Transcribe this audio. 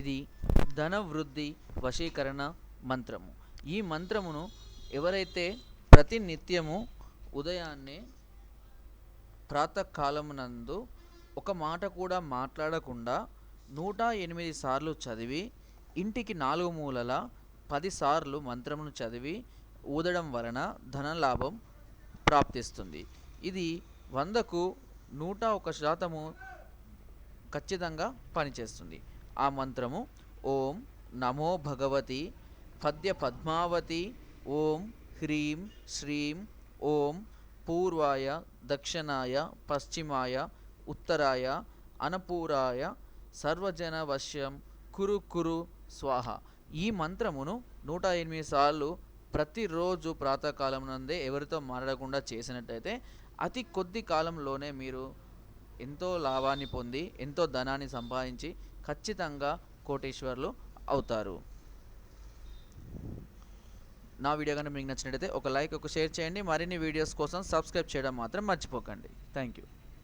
ఇది ధన వృద్ధి వశీకరణ మంత్రము. ఈ మంత్రమును ఎవరైతే ప్రతి నిత్యము ఉదయాన్నే ప్రాతకాలమునందు ఒక మాట కూడా మాట్లాడకుండా నూట ఎనిమిది సార్లు చదివి ఇంటికి నాలుగు మూలల పది సార్లు మంత్రమును చదివి ఊదడం వలన ధనలాభం ప్రాప్తిస్తుంది. ఇది వందకు నూట ఒక శాతము ఖచ్చితంగా పనిచేస్తుంది. ఆ మంత్రము ఓం నమో భగవతి పద్య పద్మావతి ఓం హ్రీం శ్రీం ఓం పూర్వాయ దక్షిణాయ పశ్చిమాయ ఉత్తరాయ అనపూరాయ సర్వజన వశ్యం కురు కురు స్వాహ. ఈ మంత్రమును నూట ఎనిమిది సార్లు ప్రతిరోజు ప్రాతకాలం నందే ఎవరితో మాట్లాడకుండా చేసినట్టయితే అతి కొద్ది కాలంలోనే మీరు ఎంతో లాభాన్ని పొంది ఎంతో ధనాన్ని సంపాదించి ఖచ్చితంగా కోటేశ్వర్లు అవుతారు. నా వీడియో కనుక మీకు నచ్చినట్టయితే ఒక లైక్ ఒక షేర్ చేయండి. మరిన్ని వీడియోస్ కోసం సబ్స్క్రైబ్ చేయడం మాత్రం మర్చిపోకండి. Thank you